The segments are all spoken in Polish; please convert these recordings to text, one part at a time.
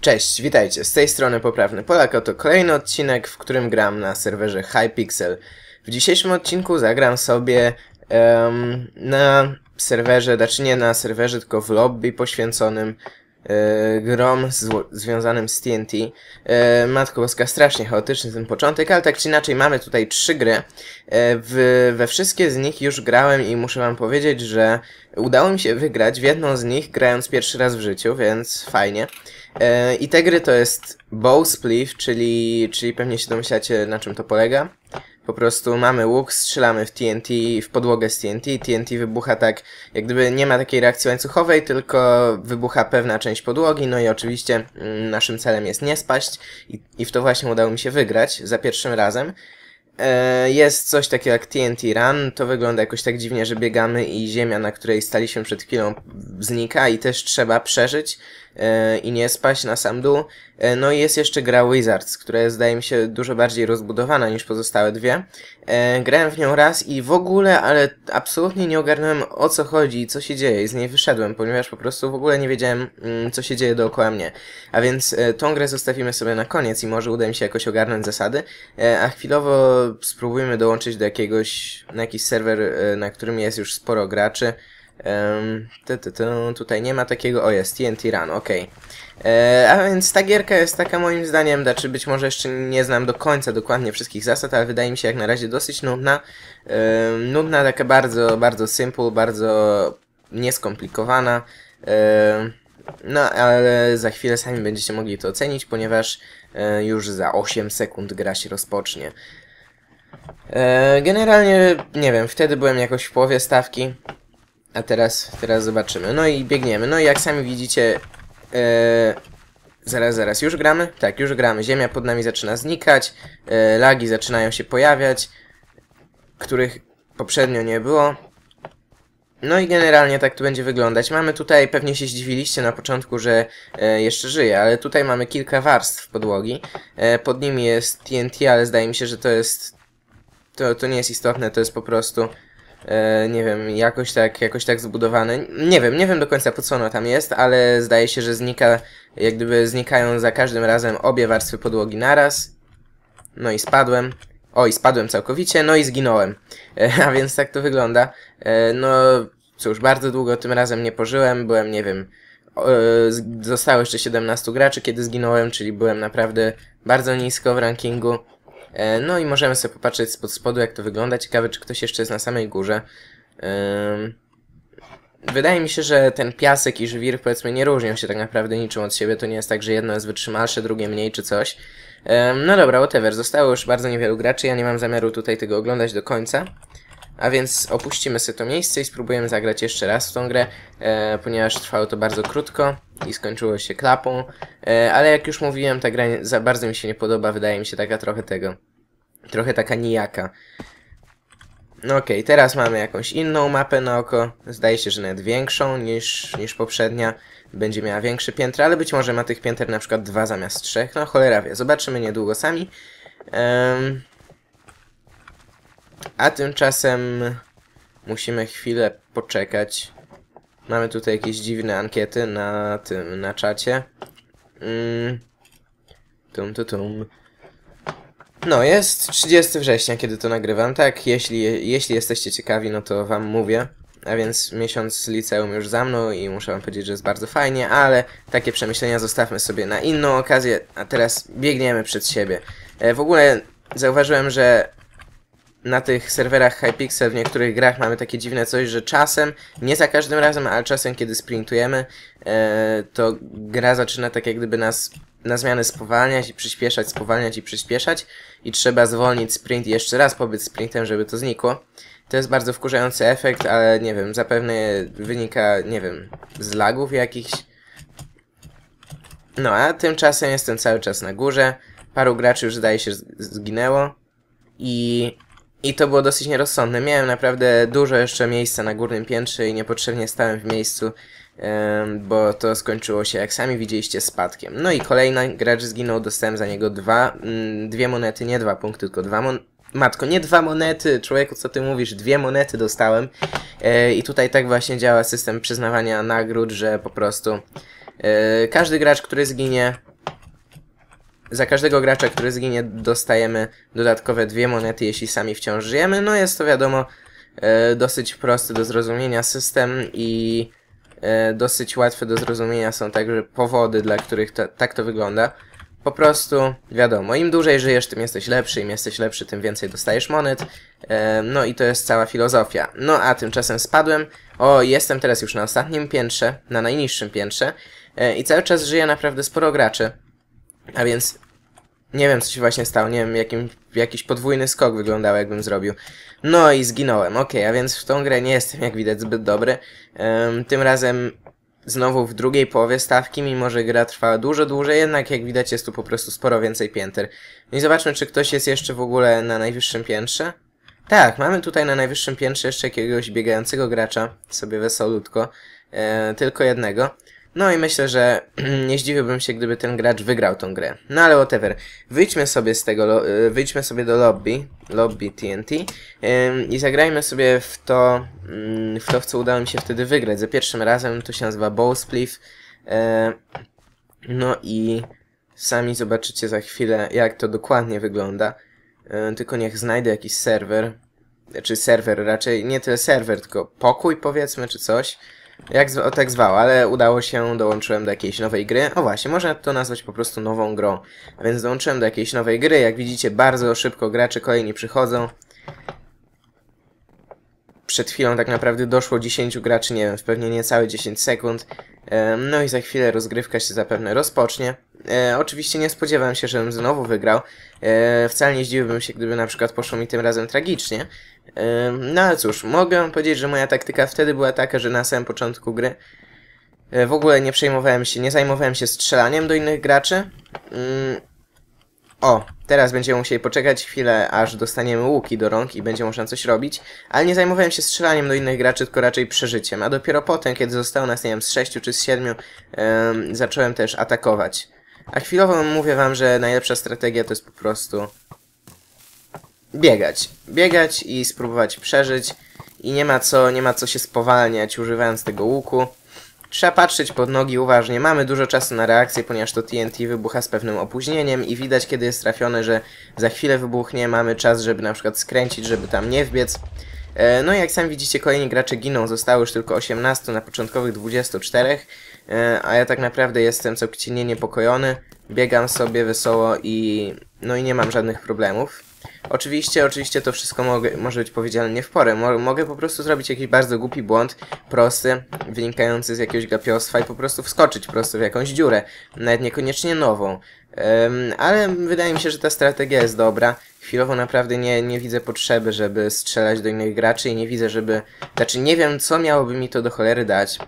Cześć, witajcie, z tej strony Poprawny Polak, oto kolejny odcinek, w którym gram na serwerze Hypixel. W dzisiejszym odcinku zagram sobie em, na serwerze, znaczy nie na serwerze, tylko w lobby poświęconym grom zło- związanym z TNT. E, Matko Boska, strasznie chaotyczny ten początek, ale tak czy inaczej mamy tutaj trzy gry. E, w, we wszystkie z nich już grałem i muszę wam powiedzieć, że udało mi się wygrać w jedną z nich, grając pierwszy raz w życiu, więc fajnie. E, I te gry to jest Bowspliff, czyli, czyli pewnie się domyślacie na czym to polega. Po prostu mamy łuk, strzelamy w TNT, w podłogę z TNT, TNT wybucha tak, jak gdyby nie ma takiej reakcji łańcuchowej, tylko wybucha pewna część podłogi, no i oczywiście mm, naszym celem jest nie spaść i, i w to właśnie udało mi się wygrać za pierwszym razem. E, Jest coś takiego jak TNT Run, to wygląda jakoś tak dziwnie, że biegamy i ziemia, na której staliśmy przed chwilą znika i też trzeba przeżyć i nie spaść na sam dół. E, No i jest jeszcze gra Wizards, która zdaje mi się dużo bardziej rozbudowana niż pozostałe dwie. E, Grałem w nią raz i w ogóle, ale absolutnie nie ogarnąłem o co chodzi i co się dzieje i z niej wyszedłem, ponieważ po prostu w ogóle nie wiedziałem mm, co się dzieje dookoła mnie. A więc e, tą grę zostawimy sobie na koniec i może uda mi się jakoś ogarnąć zasady, e, a chwilowo spróbujmy dołączyć do jakiegoś, na jakiś serwer, e, na którym jest już sporo graczy. Um, ty, ty, ty, tutaj nie ma takiego, o jest, TNT Run, okej. E, A więc ta gierka jest taka moim zdaniem, znaczy być może jeszcze nie znam do końca dokładnie wszystkich zasad, ale wydaje mi się jak na razie dosyć nudna. Nudna, taka bardzo, bardzo simple, bardzo nieskomplikowana. No, ale za chwilę sami będziecie mogli to ocenić, ponieważ e, już za 8 sekund gra się rozpocznie. E, generalnie, nie wiem, wtedy byłem jakoś w połowie stawki, a teraz, teraz zobaczymy. No i biegniemy. No i jak sami widzicie, e, zaraz, zaraz, już gramy? Tak, już gramy. Ziemia pod nami zaczyna znikać, e, lagi zaczynają się pojawiać, których poprzednio nie było. No i generalnie tak to będzie wyglądać. Mamy tutaj, pewnie się zdziwiliście na początku, że e, jeszcze żyje, ale tutaj mamy kilka warstw podłogi. E, pod nimi jest TNT, ale zdaje mi się, że to jest... To, to nie jest istotne, to jest po prostu... E, nie wiem, jakoś tak, jakoś tak zbudowane. Nie wiem, nie wiem do końca po co ono tam jest, ale zdaje się, że znika, jak gdyby znikają za każdym razem obie warstwy podłogi naraz. No i spadłem. O, i spadłem całkowicie, no i zginąłem. E, a więc tak to wygląda. E, no, cóż, bardzo długo tym razem nie pożyłem, byłem, nie wiem, zostało jeszcze 17 graczy, kiedy zginąłem, czyli byłem naprawdę bardzo nisko w rankingu. E, No i możemy sobie popatrzeć spod spodu, jak to wygląda. Ciekawe, czy ktoś jeszcze jest na samej górze. Wydaje mi się, że ten piasek i żwir, powiedzmy, nie różnią się tak naprawdę niczym od siebie. To nie jest tak, że jedno jest wytrzymalsze, drugie mniej czy coś. No dobra, whatever. Zostało już bardzo niewielu graczy. Ja nie mam zamiaru tutaj tego oglądać do końca. A więc opuścimy sobie to miejsce i spróbujemy zagrać jeszcze raz w tą grę, e, ponieważ trwało to bardzo krótko i skończyło się klapą. E, ale jak już mówiłem, ta gra za bardzo mi się nie podoba, wydaje mi się taka trochę tego. Trochę taka nijaka. No okej, teraz mamy jakąś inną mapę na oko. Zdaje się, że nawet większą niż, niż poprzednia. Będzie miała większe piętra, ale być może ma tych pięter na przykład dwa zamiast trzech. No cholera wie, zobaczymy niedługo sami. Em, a tymczasem musimy chwilę poczekać. Mamy tutaj jakieś dziwne ankiety na tym, na czacie. Mm. Tum, tum, tum. No, jest 30 września, kiedy to nagrywam. Tak, jeśli, jeśli jesteście ciekawi, no to wam mówię. A więc miesiąc liceum już za mną i muszę wam powiedzieć, że jest bardzo fajnie, ale takie przemyślenia zostawmy sobie na inną okazję, a teraz biegniemy przed siebie. E, w ogóle zauważyłem, że na tych serwerach Hypixel w niektórych grach mamy takie dziwne coś, że czasem, nie za każdym razem, ale czasem kiedy sprintujemy, e, to gra zaczyna tak jak gdyby nas na zmianę spowalniać i przyspieszać, spowalniać i przyspieszać i trzeba zwolnić sprint i jeszcze raz pobyć sprintem, żeby to znikło. To jest bardzo wkurzający efekt, ale nie wiem, zapewne wynika, nie wiem, z lagów jakichś. No a tymczasem jestem cały czas na górze. Paru graczy już zdaje się zginęło. I, I to było dosyć nierozsądne. Miałem naprawdę dużo jeszcze miejsca na górnym piętrze i niepotrzebnie stałem w miejscu, bo to skończyło się, jak sami widzieliście, spadkiem. No i kolejny gracz zginął, dostałem za niego dwa, mm, dwie monety, nie dwa punkty, tylko dwa mon Matko, nie dwa monety, człowieku, co ty mówisz? Dwie monety dostałem. E, I tutaj tak właśnie działa system przyznawania nagród, że po prostu e, każdy gracz, który zginie, za każdego gracza, który zginie, dostajemy dodatkowe dwie monety, jeśli sami wciąż żyjemy. No jest to wiadomo e, dosyć prosty do zrozumienia system i e, dosyć łatwe do zrozumienia są także powody, dla których to, tak to wygląda. Po prostu, wiadomo, im dłużej żyjesz, tym jesteś lepszy, im jesteś lepszy, tym więcej dostajesz monet. E, no i to jest cała filozofia. No a tymczasem spadłem. O, jestem teraz już na ostatnim piętrze, na najniższym piętrze. I cały czas żyje naprawdę sporo graczy. A więc nie wiem, co się właśnie stało. Nie wiem, jakim, jakiś podwójny skok wyglądał, jakbym zrobił. No i zginąłem. Ok, a więc w tą grę nie jestem, jak widać, zbyt dobry. Um, tym razem znowu w drugiej połowie stawki, mimo że gra trwała dużo dłużej, jednak jak widać jest tu po prostu sporo więcej pięter. No i zobaczmy, czy ktoś jest jeszcze w ogóle na najwyższym piętrze. Tak, mamy tutaj na najwyższym piętrze jeszcze jakiegoś biegającego gracza, sobie wesolutko, e, tylko jednego. No i myślę, że nie zdziwiłbym się, gdyby ten gracz wygrał tą grę. No ale whatever. Wyjdźmy sobie z tego, e, wyjdźmy sobie do lobby, lobby TNT i zagrajmy sobie w to, mm, w to, w co udało mi się wtedy wygrać. Za pierwszym razem to się nazywa Bowspliff. E, no i sami zobaczycie za chwilę, jak to dokładnie wygląda. E, tylko niech znajdę jakiś serwer, czy serwer raczej, nie tyle serwer, tylko pokój powiedzmy, czy coś. Jak o tak zwał, ale udało się, dołączyłem do jakiejś nowej gry. O właśnie, można to nazwać po prostu nową grą. A więc dołączyłem do jakiejś nowej gry. Jak widzicie, bardzo szybko gracze kolejni przychodzą. Przed chwilą tak naprawdę doszło 10 graczy, nie wiem, w pewnie niecałe 10 sekund. No i za chwilę rozgrywka się zapewne rozpocznie. E, oczywiście nie spodziewałem się, żebym znowu wygrał. E, wcale nie zdziwiłbym się, gdyby na przykład poszło mi tym razem tragicznie. E, no ale cóż, mogę powiedzieć, że moja taktyka wtedy była taka, że na samym początku gry e, w ogóle nie przejmowałem się, nie zajmowałem się strzelaniem do innych graczy. Mm, o, teraz będziemy musieli poczekać chwilę, aż dostaniemy łuki do rąk i będzie można coś robić, ale nie zajmowałem się strzelaniem do innych graczy, tylko raczej przeżyciem, a dopiero potem, kiedy zostało nas, nie wiem, z sześciu czy z siedmiu, zacząłem też atakować. A chwilowo mówię wam, że najlepsza strategia to jest po prostu biegać. Biegać i spróbować przeżyć i nie ma co, nie ma co się spowalniać używając tego łuku. Trzeba patrzeć pod nogi uważnie. Mamy dużo czasu na reakcję, ponieważ to TNT wybucha z pewnym opóźnieniem i widać kiedy jest trafione, że za chwilę wybuchnie. Mamy czas, żeby na przykład skręcić, żeby tam nie wbiec. E, no i jak sami widzicie, kolejni gracze giną. Zostało już tylko 18 na początkowych 24. E, a ja tak naprawdę jestem całkowicie niepokojony. Biegam sobie wesoło i no i nie mam żadnych problemów. Oczywiście, oczywiście to wszystko mogę, może być powiedziane nie w porę. Mo mogę po prostu zrobić jakiś bardzo głupi błąd, prosty, wynikający z jakiegoś gapiostwa i po prostu wskoczyć prosto w jakąś dziurę. Nawet niekoniecznie nową. Um, ale wydaje mi się, że ta strategia jest dobra. Chwilowo naprawdę nie, nie widzę potrzeby, żeby strzelać do innych graczy i nie widzę, żeby... Znaczy nie wiem, co miałoby mi to do cholery dać.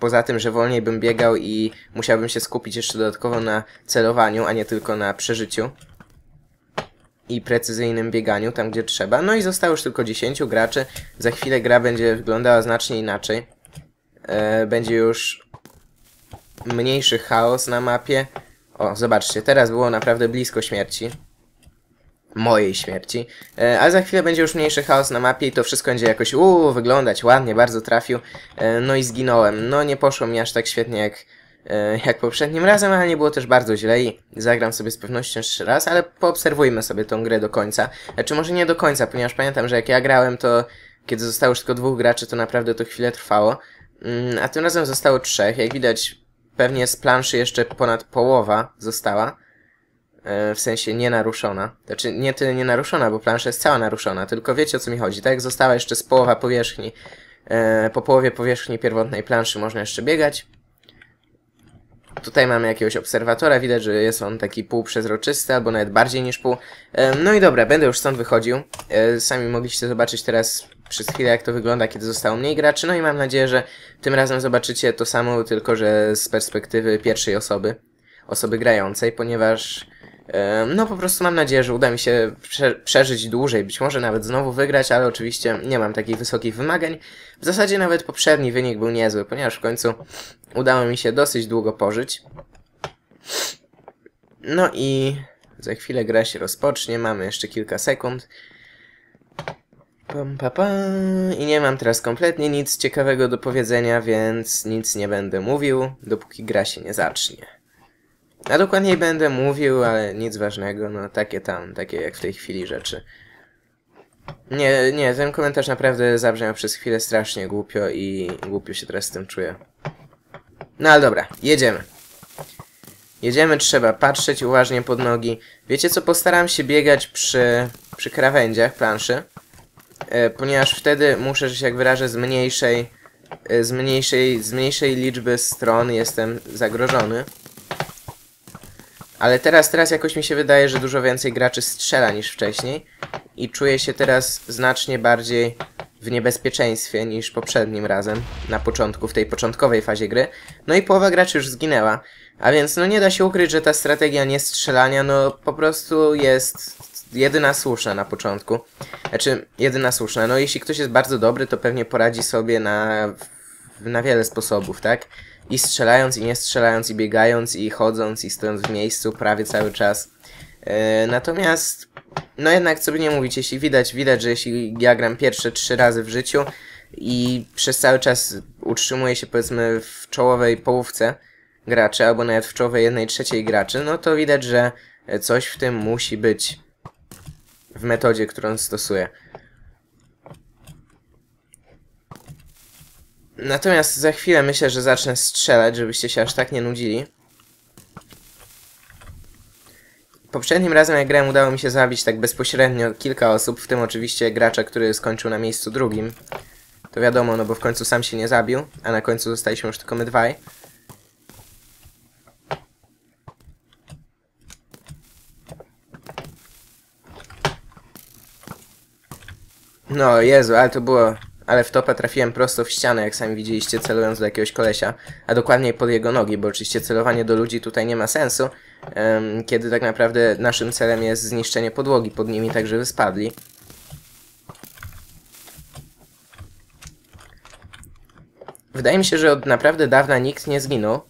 Poza tym, że wolniej bym biegał i musiałbym się skupić jeszcze dodatkowo na celowaniu, a nie tylko na przeżyciu i precyzyjnym bieganiu tam, gdzie trzeba. No i zostało już tylko 10 graczy. Za chwilę gra będzie wyglądała znacznie inaczej. E, będzie już mniejszy chaos na mapie. O, zobaczcie, teraz było naprawdę blisko śmierci mojej śmierci. E, ale za chwilę będzie już mniejszy chaos na mapie i to wszystko będzie jakoś uuu, wyglądać ładnie, bardzo trafił. E, no i zginąłem. No nie poszło mi aż tak świetnie jak, jak poprzednim razem, ale nie było też bardzo źle i zagram sobie z pewnością jeszcze raz, ale poobserwujmy sobie tą grę do końca. E, czy może nie do końca, ponieważ pamiętam, że jak ja grałem, to kiedy zostało już tylko dwóch graczy, to naprawdę to chwilę trwało. Mm, a tym razem zostało trzech. Jak widać, pewnie z planszy jeszcze ponad połowa została. E, w sensie nienaruszona. Znaczy nie tyle nienaruszona, bo plansza jest cała naruszona, tylko wiecie o co mi chodzi. Tak została jeszcze z połowa powierzchni, e, po połowie powierzchni pierwotnej planszy można jeszcze biegać. Tutaj mamy jakiegoś obserwatora, widać, że jest on taki półprzezroczysty, albo nawet bardziej niż pół. E, no i dobra, będę już stąd wychodził. Sami mogliście zobaczyć teraz przez chwilę, jak to wygląda, kiedy zostało mniej graczy. No i mam nadzieję, że tym razem zobaczycie to samo, tylko że z perspektywy pierwszej osoby, osoby grającej, ponieważ no po prostu mam nadzieję, że uda mi się prze przeżyć dłużej, być może nawet znowu wygrać, ale oczywiście nie mam takich wysokich wymagań. W zasadzie nawet poprzedni wynik był niezły, ponieważ w końcu udało mi się dosyć długo pożyć. No i za chwilę gra się rozpocznie, mamy jeszcze kilka sekund. Pam, pa, pa. I nie mam teraz kompletnie nic ciekawego do powiedzenia, więc nic nie będę mówił, dopóki gra się nie zacznie. A dokładniej będę mówił, ale nic ważnego, no takie tam, takie jak w tej chwili rzeczy. Nie, nie, ten komentarz naprawdę zabrzmiał przez chwilę strasznie głupio i głupio się teraz z tym czuję. No ale dobra, jedziemy. Jedziemy, trzeba patrzeć uważnie pod nogi. Wiecie co, postaram się biegać przy, przy krawędziach planszy, e, ponieważ wtedy muszę, że się jak wyrażę, z mniejszej, e, z mniejszej, z mniejszej liczby stron jestem zagrożony. Ale teraz, teraz jakoś mi się wydaje, że dużo więcej graczy strzela niż wcześniej i czuję się teraz znacznie bardziej w niebezpieczeństwie niż poprzednim razem, na początku, w tej początkowej fazie gry. No i połowa graczy już zginęła, a więc no nie da się ukryć, że ta strategia nie strzelania no po prostu jest jedyna słuszna na początku. Znaczy, jedyna słuszna. No jeśli ktoś jest bardzo dobry, to pewnie poradzi sobie na, na wiele sposobów, tak? I strzelając, i nie strzelając, i biegając, i chodząc, i stojąc w miejscu prawie cały czas. Yy, natomiast, no jednak, co by nie mówić, jeśli widać, widać, że jeśli ja gram pierwsze trzy razy w życiu i przez cały czas utrzymuję się, powiedzmy, w czołowej połówce graczy, albo nawet w czołowej jednej trzeciej graczy, no to widać, że coś w tym musi być w metodzie, którą stosuję. Natomiast za chwilę myślę, że zacznę strzelać, żebyście się aż tak nie nudzili. Poprzednim razem jak grałem udało mi się zabić tak bezpośrednio kilka osób, w tym oczywiście gracza, który skończył na miejscu drugim. To wiadomo, no bo w końcu sam się nie zabił, a na końcu zostaliśmy już tylko my dwaj. No Jezu, ale to było ale w topę trafiłem prosto w ścianę, jak sami widzieliście, celując do jakiegoś kolesia, a dokładniej pod jego nogi, bo oczywiście celowanie do ludzi tutaj nie ma sensu, um, kiedy tak naprawdę naszym celem jest zniszczenie podłogi pod nimi, tak żeby spadli. Wydaje mi się, że od naprawdę dawna nikt nie zginął.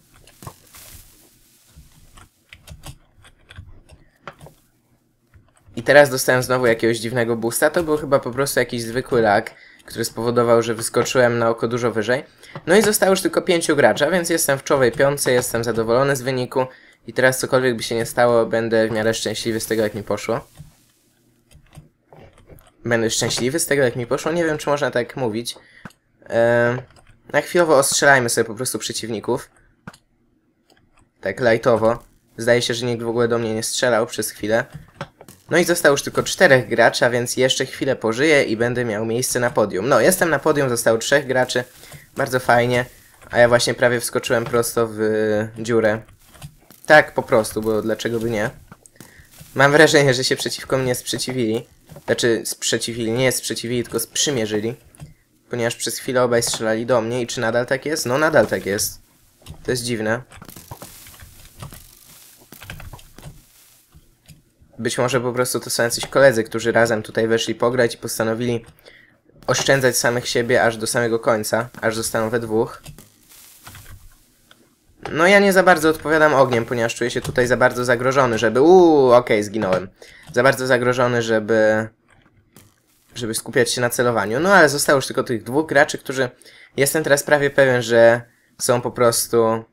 I teraz dostałem znowu jakiegoś dziwnego boosta, to był chyba po prostu jakiś zwykły lag który spowodował, że wyskoczyłem na oko dużo wyżej. No i zostało już tylko pięciu gracza, więc jestem w czołowej piątce, jestem zadowolony z wyniku i teraz cokolwiek by się nie stało, będę w miarę szczęśliwy z tego, jak mi poszło. Będę szczęśliwy z tego, jak mi poszło? Nie wiem, czy można tak mówić. Eee, na chwilowo ostrzelajmy sobie po prostu przeciwników. Tak lightowo. Zdaje się, że nikt w ogóle do mnie nie strzelał przez chwilę. No i zostało już tylko czterech graczy, a więc jeszcze chwilę pożyję i będę miał miejsce na podium. No, jestem na podium, zostało trzech graczy. Bardzo fajnie. A ja właśnie prawie wskoczyłem prosto w dziurę. Tak, po prostu, bo dlaczego by nie? Mam wrażenie, że się przeciwko mnie sprzeciwili. Znaczy, sprzeciwili, nie sprzeciwili, tylko sprzymierzyli. Ponieważ przez chwilę obaj strzelali do mnie i czy nadal tak jest? No, nadal tak jest. To jest dziwne. Być może po prostu to są jacyś koledzy, którzy razem tutaj weszli pograć i postanowili oszczędzać samych siebie aż do samego końca, aż zostaną we dwóch. No ja nie za bardzo odpowiadam ogniem, ponieważ czuję się tutaj za bardzo zagrożony, żeby... Uuu, okej, okay, zginąłem. Za bardzo zagrożony, żeby... Żeby skupiać się na celowaniu. No ale zostało już tylko tych dwóch graczy, którzy... Jestem teraz prawie pewien, że są po prostu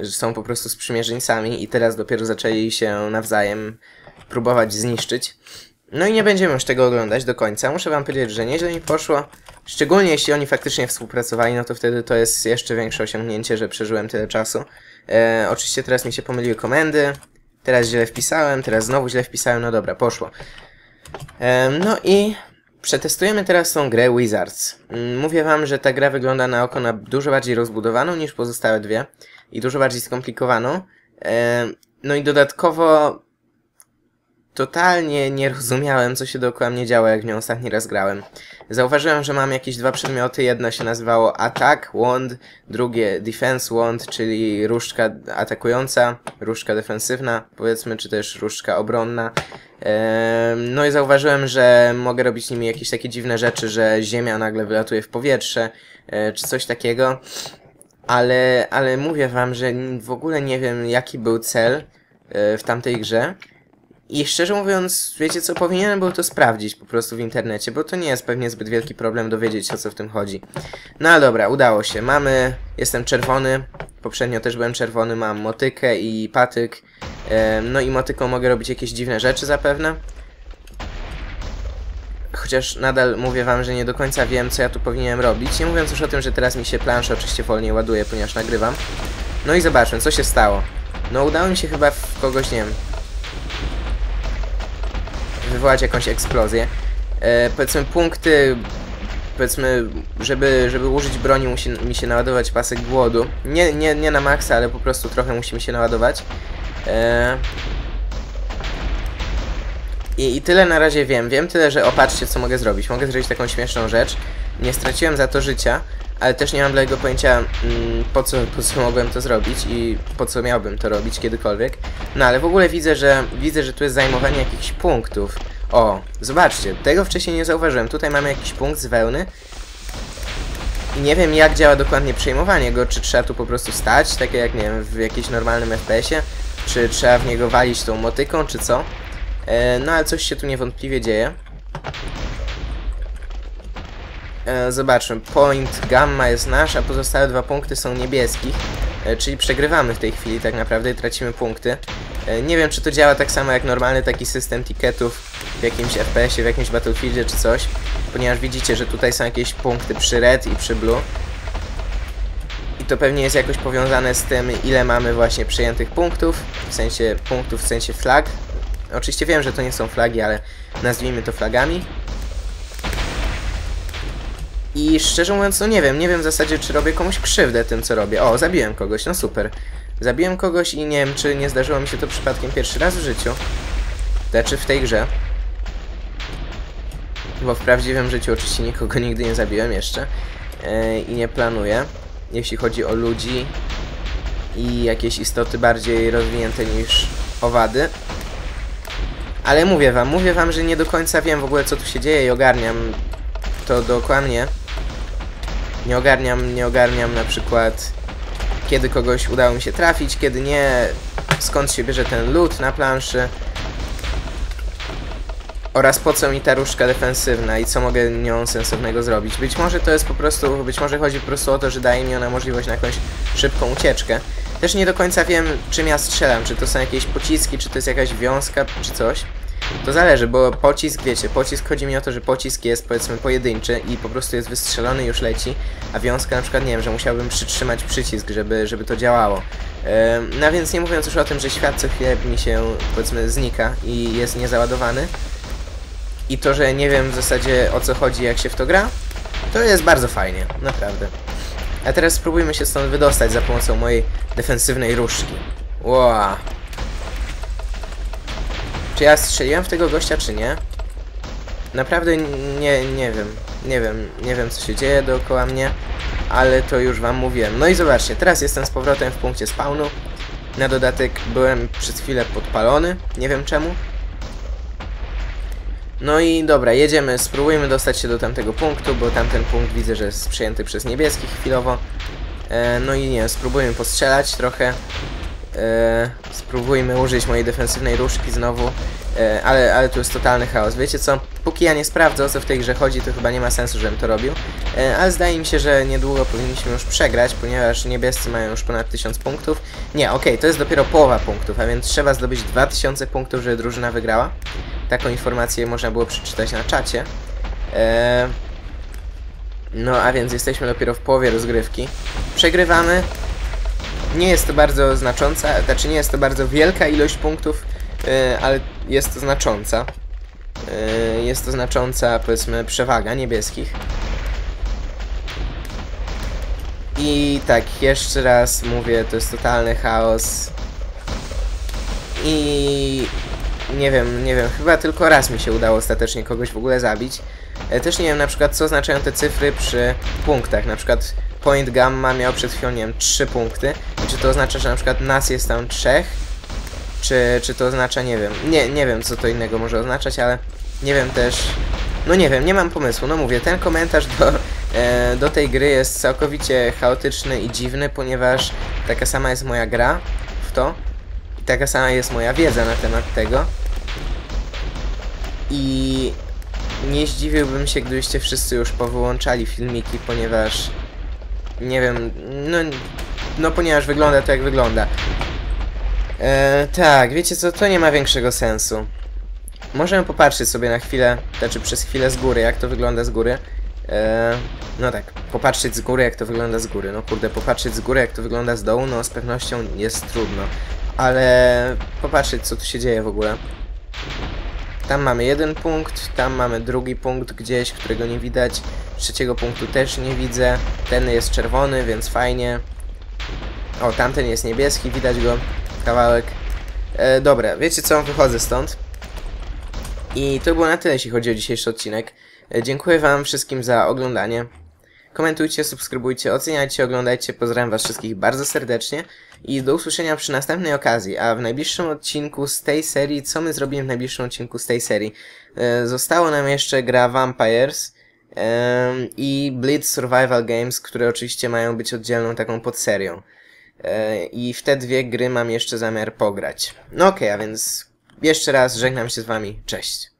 że są po prostu sprzymierzeńcami i teraz dopiero zaczęli się nawzajem próbować zniszczyć. No i nie będziemy już tego oglądać do końca. Muszę wam powiedzieć, że nieźle mi poszło. Szczególnie jeśli oni faktycznie współpracowali, no to wtedy to jest jeszcze większe osiągnięcie, że przeżyłem tyle czasu. E, oczywiście teraz mi się pomyliły komendy. Teraz źle wpisałem, teraz znowu źle wpisałem, no dobra, poszło. E, no i Przetestujemy teraz tą grę Wizards. Mm, mówię wam, że ta gra wygląda na oko na dużo bardziej rozbudowaną niż pozostałe dwie i dużo bardziej skomplikowaną. No i dodatkowo totalnie nie rozumiałem, co się dookoła mnie działo, jak w nią ostatni raz grałem. Zauważyłem, że mam jakieś dwa przedmioty. Jedno się nazywało Attack Wand, drugie Defense Wand, czyli różdżka atakująca, różdżka defensywna, powiedzmy, czy też różdżka obronna. No i zauważyłem, że mogę robić nimi jakieś takie dziwne rzeczy, że ziemia nagle wylatuje w powietrze, e, czy coś takiego. Ale, ale mówię wam, że w ogóle nie wiem, jaki był cel e, w tamtej grze. I szczerze mówiąc, wiecie co, powinienem był to sprawdzić po prostu w internecie, bo to nie jest pewnie zbyt wielki problem dowiedzieć się o co w tym chodzi. No ale dobra, udało się. Mamy, jestem czerwony, poprzednio też byłem czerwony, mam motykę i patyk. No i motyką mogę robić jakieś dziwne rzeczy zapewne. Chociaż nadal mówię wam, że nie do końca wiem, co ja tu powinienem robić. Nie mówiąc już o tym, że teraz mi się plansza oczywiście wolniej ładuje, ponieważ nagrywam. No i zobaczmy, co się stało. No udało mi się chyba w kogoś, nie wiem, wywołać jakąś eksplozję. E, powiedzmy punkty, powiedzmy, żeby, żeby użyć broni musi mi się naładować pasek głodu. Nie, nie, nie na maksa, ale po prostu trochę musi mi się naładować. E, i, I tyle na razie wiem. Wiem tyle, że opatrzcie co mogę zrobić. Mogę zrobić taką śmieszną rzecz. Nie straciłem za to życia, ale też nie mam dla jego pojęcia mm, po, co, po co mogłem to zrobić i po co miałbym to robić kiedykolwiek. No ale w ogóle widzę, że widzę, że tu jest zajmowanie jakichś punktów. O, zobaczcie, tego wcześniej nie zauważyłem. Tutaj mamy jakiś punkt z wełny. I nie wiem jak działa dokładnie przejmowanie go, czy trzeba tu po prostu stać, takie jak nie wiem, w jakimś normalnym FPS-ie, czy trzeba w niego walić tą motyką, czy co. E, no ale coś się tu niewątpliwie dzieje. E, zobaczmy, point gamma jest nasz, a pozostałe dwa punkty są niebieskich. E, czyli przegrywamy w tej chwili tak naprawdę i tracimy punkty. E, nie wiem, czy to działa tak samo jak normalny taki system ticketów w jakimś FPS-ie, w jakimś Battlefieldzie czy coś. Ponieważ widzicie, że tutaj są jakieś punkty przy red i przy blue. I to pewnie jest jakoś powiązane z tym, ile mamy właśnie przyjętych punktów, w sensie punktów, w sensie flag. Oczywiście wiem, że to nie są flagi, ale nazwijmy to flagami. I szczerze mówiąc, no nie wiem, nie wiem w zasadzie, czy robię komuś krzywdę tym, co robię. O, zabiłem kogoś, no super. Zabiłem kogoś i nie wiem, czy nie zdarzyło mi się to przypadkiem pierwszy raz w życiu. Znaczy w tej grze. Bo w prawdziwym życiu oczywiście nikogo nigdy nie zabiłem jeszcze. Yy, I nie planuję. Jeśli chodzi o ludzi i jakieś istoty bardziej rozwinięte niż owady. Ale mówię wam, mówię wam, że nie do końca wiem w ogóle co tu się dzieje i ogarniam to dokładnie. Nie ogarniam, nie ogarniam na przykład kiedy kogoś udało mi się trafić, kiedy nie, skąd się bierze ten loot na planszy oraz po co mi ta różdżka defensywna i co mogę nią sensownego zrobić. Być może to jest po prostu, być może chodzi po prostu o to, że daje mi ona możliwość na jakąś szybką ucieczkę. Też nie do końca wiem, czym ja strzelam, czy to są jakieś pociski, czy to jest jakaś wiązka, czy coś. To zależy, bo pocisk, wiecie, pocisk chodzi mi o to, że pocisk jest powiedzmy pojedynczy i po prostu jest wystrzelony już leci, a wiązka na przykład nie wiem, że musiałbym przytrzymać przycisk, żeby, żeby to działało. Yy, no więc nie mówiąc już o tym, że świat co chwilę mi się powiedzmy znika i jest niezaładowany i to, że nie wiem w zasadzie o co chodzi jak się w to gra, to jest bardzo fajnie, naprawdę. A teraz spróbujmy się stąd wydostać za pomocą mojej defensywnej różdżki. Wow. Czy ja strzeliłem w tego gościa, czy nie? Naprawdę nie, nie wiem. Nie wiem, nie wiem co się dzieje dookoła mnie, ale to już wam mówiłem. No i zobaczcie, teraz jestem z powrotem w punkcie spawnu. Na dodatek byłem przez chwilę podpalony, nie wiem czemu. No i dobra, jedziemy, spróbujmy dostać się do tamtego punktu, bo tamten punkt widzę, że jest przyjęty przez niebieskich chwilowo. E, no i nie, spróbujmy postrzelać trochę. E, spróbujmy użyć mojej defensywnej różki znowu, e, ale, ale tu jest totalny chaos. Wiecie co, póki ja nie sprawdzę o co w tej grze chodzi, to chyba nie ma sensu, żebym to robił. E, ale zdaje mi się, że niedługo powinniśmy już przegrać, ponieważ niebiescy mają już ponad 1000 punktów. Nie, okej, okay, to jest dopiero połowa punktów, a więc trzeba zdobyć 2000 punktów, żeby drużyna wygrała. Taką informację można było przeczytać na czacie. E, no a więc jesteśmy dopiero w połowie rozgrywki. Przegrywamy, nie jest to bardzo znacząca, znaczy nie jest to bardzo wielka ilość punktów, yy, ale jest to znacząca. Yy, jest to znacząca, powiedzmy, przewaga niebieskich. I tak, jeszcze raz mówię, to jest totalny chaos. I nie wiem, nie wiem, chyba tylko raz mi się udało ostatecznie kogoś w ogóle zabić. E, też nie wiem na przykład co oznaczają te cyfry przy punktach, na przykład point gamma miał przed chwilą, nie wiem, 3 punkty. I czy to oznacza, że na przykład nas jest tam 3? Czy, czy to oznacza, nie wiem, nie, nie wiem co to innego może oznaczać, ale nie wiem też, no nie wiem, nie mam pomysłu, no mówię, ten komentarz do, e, do tej gry jest całkowicie chaotyczny i dziwny, ponieważ taka sama jest moja gra w to i taka sama jest moja wiedza na temat tego. I nie zdziwiłbym się, gdybyście wszyscy już powyłączali filmiki, ponieważ nie wiem, no, no ponieważ wygląda to jak wygląda. E, tak, wiecie co, to nie ma większego sensu. Możemy popatrzeć sobie na chwilę, znaczy przez chwilę z góry, jak to wygląda z góry. E, no tak, popatrzeć z góry, jak to wygląda z góry. No kurde, popatrzeć z góry, jak to wygląda z dołu, no z pewnością jest trudno. Ale popatrzeć, co tu się dzieje w ogóle. Tam mamy jeden punkt, tam mamy drugi punkt gdzieś, którego nie widać. Trzeciego punktu też nie widzę. Ten jest czerwony, więc fajnie. O, tamten jest niebieski, widać go. Kawałek. E, dobra, wiecie co, wychodzę stąd. I to było na tyle, jeśli chodzi o dzisiejszy odcinek. E, dziękuję wam wszystkim za oglądanie. Komentujcie, subskrybujcie, oceniajcie, oglądajcie. Pozdrawiam was wszystkich bardzo serdecznie i do usłyszenia przy następnej okazji. A w najbliższym odcinku z tej serii, co my zrobimy w najbliższym odcinku z tej serii? E, zostało nam jeszcze gra Vampires e, i Blitz Survival Games, które oczywiście mają być oddzielną taką podserią. E, I w te dwie gry mam jeszcze zamiar pograć. No okej, okay, a więc jeszcze raz żegnam się z wami. Cześć.